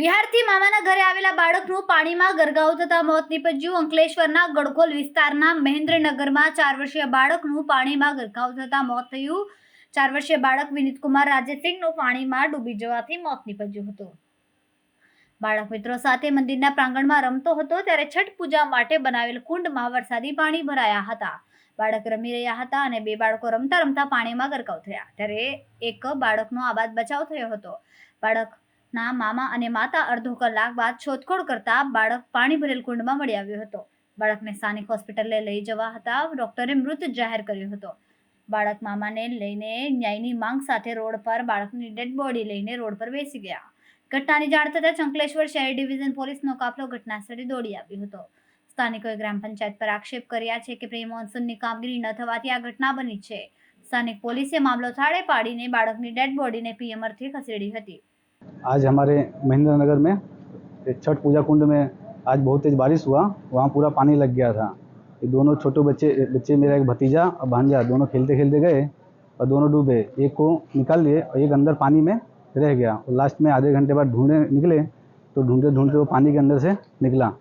બિહારથી મામાના ઘરે આવેલા બાળકનું પાણીમાં ગરગાવ થતાં મોત નીપજ્યું. અંકલેશ્વરના ગડકોલ વિસ્તારના મહેન્દ્રનગરમાં ચાર વર્ષીય બાળકનું પાણીમાં ગરકાવ થતાં મોત થયું. ચાર વર્ષીય બાળક વિનીતકુમાર રાજેસિંહનું પાણીમાં ડૂબી જવાથી મોત નીપજ્યું હતું. બાળક મિત્રો સાથે મંદિરના પ્રાંગણમાં રમતો હતો ત્યારે છઠ પૂજા માટે બનાવેલ કુંડમાં વરસાદી પાણી ભરાયા હતા. બાળક રમી રહ્યા હતા અને બે બાળકો રમતા રમતા પાણીમાં ગરકાવ થયા. ત્યારે એક બાળકનો આબાદ બચાવ થયો હતો. બાળકના મામા અને માતા અડધો કલાક બાદ શોધખોળ કરતા બાળક પાણી ભરેલ કુંડમાં મળી આવ્યો હતો. બાળકને સ્થાનિક હોસ્પિટલે લઈ જવા હતા. ડોક્ટરે મૃત જાહેર કર્યો હતો. બાળક મામાને લઈને ન્યાયની માંગ સાથે રોડ પર બાળકની ડેડ બોડી લઈને રોડ પર બેસી ગયા. ઘટનાની જાણ થતાં ચંકલેશ્વર શહેર ડિવિઝન પોલીસનો કાફલો ઘટના સ્થળે દોડી આવ્યો હતો. સ્થાનિકોએ ગ્રામ પંચાયત પર આક્ષેપ કર્યા છે કે પ્રી મોન્સૂનની કામગીરી ન થવાથી આ ઘટના બની છે. સ્થાનિક પોલીસે મામલો થાળે પાડીને બાળકની ડેડ બોડીને પીએમ અર્થે ખસેડી હતી. आज हमारे महेंद्र नगर में छठ पूजा कुंड में आज बहुत तेज़ बारिश हुआ, वहाँ पूरा पानी लग गया था। ये दोनों छोटे बच्चे बच्चे मेरा एक भतीजा और भांजा, दोनों खेलते खेलते गए और दोनों डूबे। एक को निकाल लिए और एक अंदर पानी में रह गया और लास्ट में आधे घंटे बाद ढूँढने निकले तो ढूंढते ढूंढते वो पानी के अंदर से निकला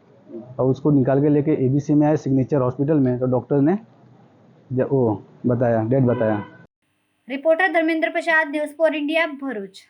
और उसको निकाल के लेके एबीसी में आए सिग्नेचर हॉस्पिटल में तो डॉक्टर ने वो बताया डेट बताया। Reporter Dharmendra Prasad news for India Bharuch.